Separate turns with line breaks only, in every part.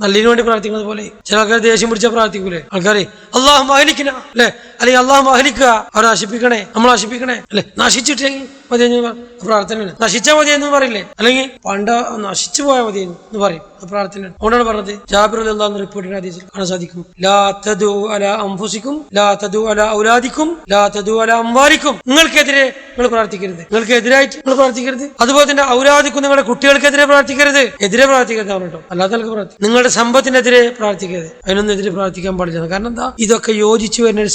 നല്ലതിനു വേണ്ടി പ്രാർത്ഥിക്കുന്നത് പോലെ. ചില ആൾക്കാർ ദേഷ്യം പിടിച്ചാൽ പ്രാർത്ഥിക്കൂലേ. ആൾക്കാരെ അള്ളാഹു മഹലിക്കണ അല്ലെ? അല്ലെങ്കിൽ അള്ളാഹു മഹലിക്കുക. അവരെ നശിപ്പിക്കണേ. നമ്മൾ നശിപ്പിക്കണേ. അല്ലെ? നശിച്ചിട്ടെങ്കിൽ മതി എന്ന് പറ- പ്രാർത്ഥനയാണ് നശിച്ചാൽ മതി എന്ന് പറയില്ലേ? അല്ലെങ്കിൽ പണ്ട് നശിച്ചു പോയാൽ മതി എന്ന് പറയും. പ്രാർത്ഥനയാണ് അതുകൊണ്ടാണ് പറഞ്ഞത്. ജാബിർ റിപ്പോർട്ട് റിപ്പോർട്ടിന് ഹദീസിൽ കാണാൻ സാധിക്കും. ലാ തദു അല അംഫുസിക്കും ലാ തദു അല ഔലാദിക്കും ലാ തദു അല അംവാരിക്കും നിങ്ങൾക്കെതിരെ നിങ്ങൾ പ്രാർത്ഥിക്കരുത്. നിങ്ങൾക്ക് എതിരായിട്ട് നിങ്ങൾ പ്രാർത്ഥിക്കരുത്. അതുപോലെ തന്നെ ഔലാദിക്കും നിങ്ങളുടെ കുട്ടികൾക്കെതിരെ പ്രാർത്ഥിക്കരുത്. എതിരെ പ്രാർത്ഥിക്കരുത് പറഞ്ഞിട്ടോ. അല്ലാതെ നിങ്ങൾക്ക് പ്രാർത്ഥിക്കും നിങ്ങളുടെ സമ്പത്തിനെതിരെ പ്രാർത്ഥിക്കരുത്. അതിനൊന്നും എതിരെ പ്രാർത്ഥിക്കാൻ പാടില്ല. കാരണം എന്താ? ഇതൊക്കെ യോജിച്ചു വരുന്ന ഒരു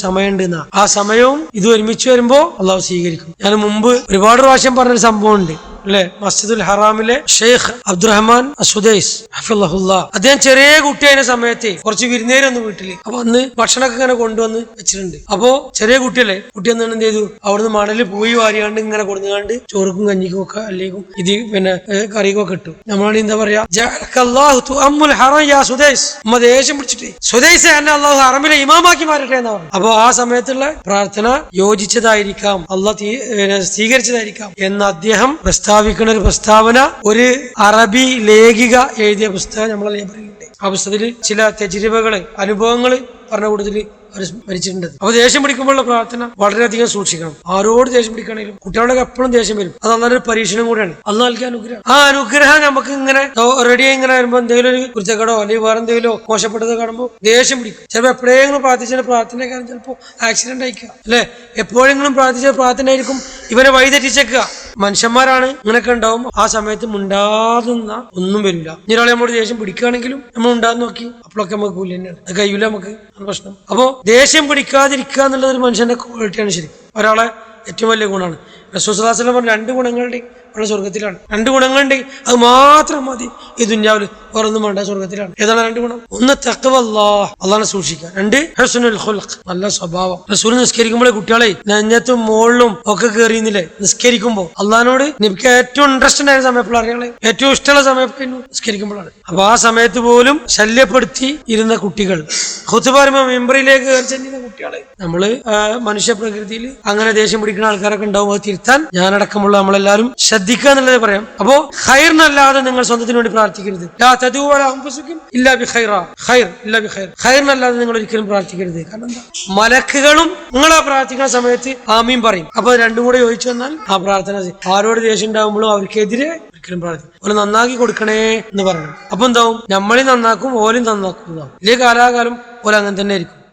സമയമുണ്ട് ആ സമയവും ഇത് ഒരുമിച്ച് വരുമ്പോ അള്ളാഹു സ്വീകരിക്കും. ഞാൻ മുമ്പ് ഒരുപാട് പ്രാവശ്യം പറഞ്ഞൊരു സംഭവം ഉണ്ട് അല്ലെ മസ്ജിദുൽ ഹറാമിലെ ഷെയ്ഖ് അബ്ദുറഹ്മാൻ അസുദൈസ് ഹഫിള്ളാഹുല്ലാ അദ്ദേഹം ചെറിയ കുട്ടിയായ സമയത്ത് കുറച്ച് വിരുന്നേരം വന്നു വീട്ടിൽ. അപ്പൊ അന്ന് ഭക്ഷണമൊക്കെ ഇങ്ങനെ കൊണ്ടുവന്ന് വെച്ചിട്ടുണ്ട്. അപ്പോ ചെറിയ കുട്ടിയല്ലേ കുട്ടി എന്ന് എന്ത് ചെയ്തു? അവിടുന്ന് മണൽ പോയി വാരിയാണ്ട് ഇങ്ങനെ കൊടുങ്ങാണ്ട് ചോറുക്കും കഞ്ഞിക്കും ഒക്കെ അല്ലെങ്കിൽ ഇത് പിന്നെ കറിക്കും ഒക്കെ ഇട്ടു. നമ്മളാണ് എന്താ പറയാ സുദൈസ്. ഉമ്മ ദേഷ്യം പിടിച്ചിട്ട് സുദൈസ് എന്നെ അള്ളാഹു ഹറമിലെ ഇമാമാക്കി മാറട്ടെ എന്നാ പറഞ്ഞു അപ്പൊ ആ സമയത്തുള്ള പ്രാർത്ഥന യോജിച്ചതായിരിക്കാം അള്ളാഹ് സ്വീകരിച്ചതായിരിക്കാം എന്ന് അദ്ദേഹം പ്രസ്താവിക്കുന്ന ഒരു പ്രസ്താവന ഒരു അറബി ലേഖിക എഴുതിയ പുസ്തകം നമ്മളെ ലൈബ്രറിയിലുണ്ട് ആ പുസ്തകത്തിൽ ചില തെജിരിവകൾ അനുഭവങ്ങൾ പറഞ്ഞ കൂടുതൽ അവർ മരിച്ചിട്ടുണ്ട് അപ്പൊ ദേഷ്യം പിടിക്കുമ്പോഴുള്ള പ്രാർത്ഥന വളരെയധികം സൂക്ഷിക്കണം. ആരോട് ദേഷ്യം പിടിക്കണമെങ്കിലും കുട്ടികളുടെ എപ്പോഴും ദേഷ്യം വരും. അത് നല്ലൊരു പരീക്ഷണം കൂടിയാണ്. അന്ന് നൽകിയ അനുഗ്രഹം. ആ അനുഗ്രഹം നമുക്ക് ഇങ്ങനെ റെഡി ഇങ്ങനെ വരുമ്പോൾ എന്തെങ്കിലും ഒരു കുരുത്തക്കടോ അല്ലെങ്കിൽ വേറെ എന്തെങ്കിലും മോശപ്പെട്ടത് കാണുമ്പോൾ ദേഷ്യം പിടിക്കും. ചിലപ്പോൾ എപ്പോഴെങ്കിലും പ്രാർത്ഥിച്ച പ്രാർത്ഥന കാരണം ചിലപ്പോൾ ആക്സിഡന്റ് ആയിക്കുക. അല്ലെ? എപ്പോഴെങ്കിലും പ്രാർത്ഥിച്ച പ്രാർത്ഥന ആയിരിക്കും ഇവരെ വഴിതെറ്റിച്ചേക്കുക. മനുഷ്യന്മാരാണ്. ഇങ്ങനെയൊക്കെ ഉണ്ടാവും. ആ സമയത്ത് മുണ്ടാതെ ഒന്നും വരില്ല. ഇനി ഒരാളെ നമ്മളോട് ദേഷ്യം പിടിക്കുകയാണെങ്കിലും നമ്മൾ ഉണ്ടാന്ന് നോക്കി അപ്പോഴൊക്കെ നമുക്ക് കൂലി തന്നെയാണ്. അത് കഴിയൂല നമുക്ക്. പ്രശ്നം. അപ്പോ ദേഷ്യം പിടിക്കാതിരിക്കുക എന്നുള്ളത് ഒരു മനുഷ്യന്റെ ക്വാളിറ്റിയാണ് ശരി ഒരാളെ ഏറ്റവും വലിയ ഗുണമാണ്. റസൂസ്ലാസ്ലം പറഞ്ഞു രണ്ട് ഗുണങ്ങളുണ്ട് അവിടെ സ്വർഗത്തിലാണ് രണ്ട് ഗുണങ്ങളുണ്ട് അത് മാത്രം മതി. ഈ ദുഞ്ഞാവിൽ വേറൊന്നും വേണ്ട സ്വർഗത്തിലാണ് ഏതാണ് രണ്ട് ഗുണം? ഒന്ന് തക്കവല്ലാ അള്ളാഹെ സൂക്ഷിക്കുക. രണ്ട് നല്ല സ്വഭാവം. റസൂൽ നിസ്കരിക്കുമ്പോഴേ കുട്ടികളെ നെഞ്ഞത്തും മുകളിലും ഒക്കെ കയറിയുന്നില്ലേ നിസ്കരിക്കുമ്പോൾ അള്ളഹാനോട് എനിക്ക് ഏറ്റവും ഇൻട്രസ്റ്റ് ആയ സമയപ്പോൾ അറിയാളെ ഏറ്റവും ഇഷ്ടമുള്ള സമയം എപ്പോഴും നിസ്കരിക്കുമ്പോഴാണ്. അപ്പൊ ആ സമയത്ത് പോലും ശല്യപ്പെടുത്തി ഇരുന്ന കുട്ടികൾ ഹുത്തുപാർമ മെമ്പറിലേക്ക് കയറി ചെല്ലുന്ന കുട്ടികളെ നമ്മൾ മനുഷ്യ പ്രകൃതിയിൽ അങ്ങനെ ദേഷ്യം പിടിക്കുന്ന ആൾക്കാരൊക്കെ ഉണ്ടാവും അത് തിരുത്താൻ ഞാനടക്കമുള്ള നമ്മളെല്ലാവരും ശ്രദ്ധിക്കുക എന്നുള്ളത് പറയാം. അപ്പോ ഹൈറിനല്ലാതെ നിങ്ങൾ സ്വന്തത്തിന് വേണ്ടി പ്രാർത്ഥിക്കരുത്. ഇല്ലാ ഇല്ലാ. ഹൈറിനല്ലാതെ നിങ്ങൾ ഒരിക്കലും പ്രാർത്ഥിക്കരുത്. കാരണം എന്താ? മലക്കുകളും ആ പ്രാർത്ഥിക്കുന്ന സമയത്ത് ആമീൻ പറയും. അപ്പൊ രണ്ടും കൂടെ ചോദിച്ചു വന്നാൽ ആ പ്രാർത്ഥന. ആരോട് ദേഷ്യം ഉണ്ടാകുമ്പോഴും അവർക്കെതിരെ ഒരിക്കലും പ്രാർത്ഥിക്കും. ഓൽ നന്നാക്കി കൊടുക്കണേ എന്ന് പറയണം അപ്പൊ എന്താവും? നമ്മളെയും നന്നാക്കും ഓലും നന്നാക്കും. ഇല്ലേ കാലാകാലം ഓല അങ്ങനെ തന്നെ ആയിരിക്കും.